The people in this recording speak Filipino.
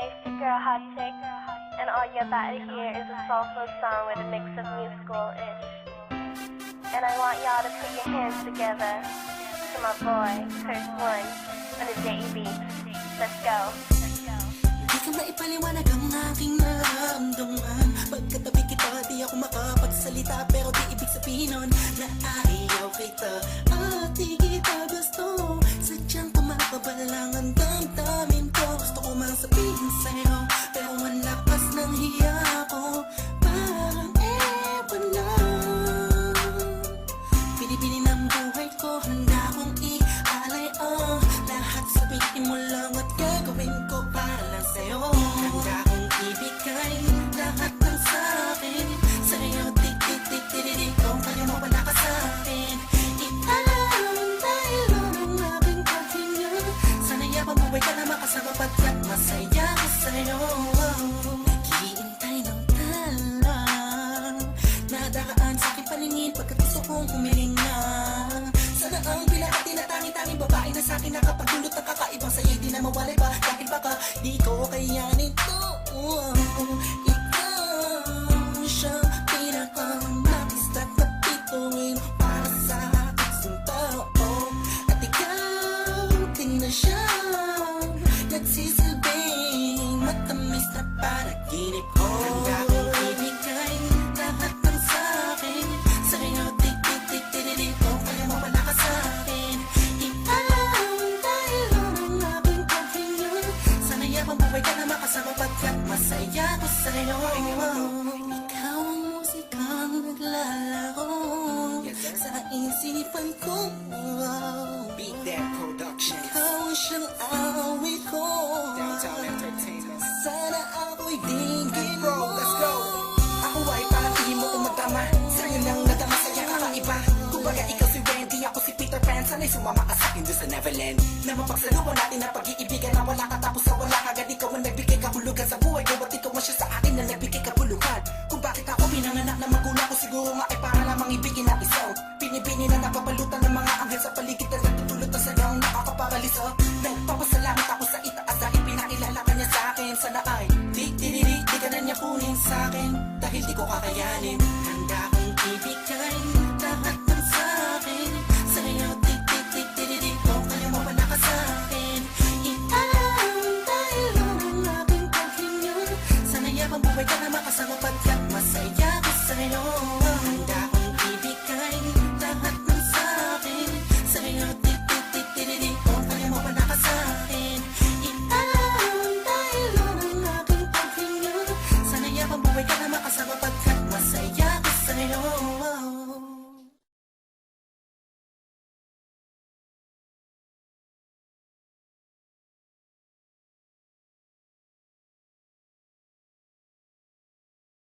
Your girl Hot Chick, and all you're about to hear is a soulful song with a mix of musical-ish. And I want y'all to put your hands together to my boy, Curse One, on the JB. Let's go. Di ka maipaliwanag ang aking nararamdaman Pagkatabi kita, di ako makapagsalita Pero di ibig sabihin nun na ayaw kita At di kita gusto Sadyang kumakabalang ang damdamin kong humiling na Sana ang pinakati na tangi-tanging babae na sa akin Nakapagdulot ng kakaibang sa'yo Di na mawalay ba Dahil baka di ko kayanin to Ikaw siyang pinakamapis na kapituin Para sa aking tao. At ikaw din na siyang Nagsisilbing matamis na panaginip ko Masaya ko sa'yo. Ikaw ang musikang naglalaro. Sa isipan ko Beat That Productions. Ikaw ang siyang awit ko. Sana ako'y dinggin Bro, mo Sana'y sumama ka sa'kin doon sa Neverland. Na mapagsaluhan natin ang pag-iibigan na wala ka tapos sa wala. Agad ikaw ang nagbigay kahulugan sa buhay ko. At ikaw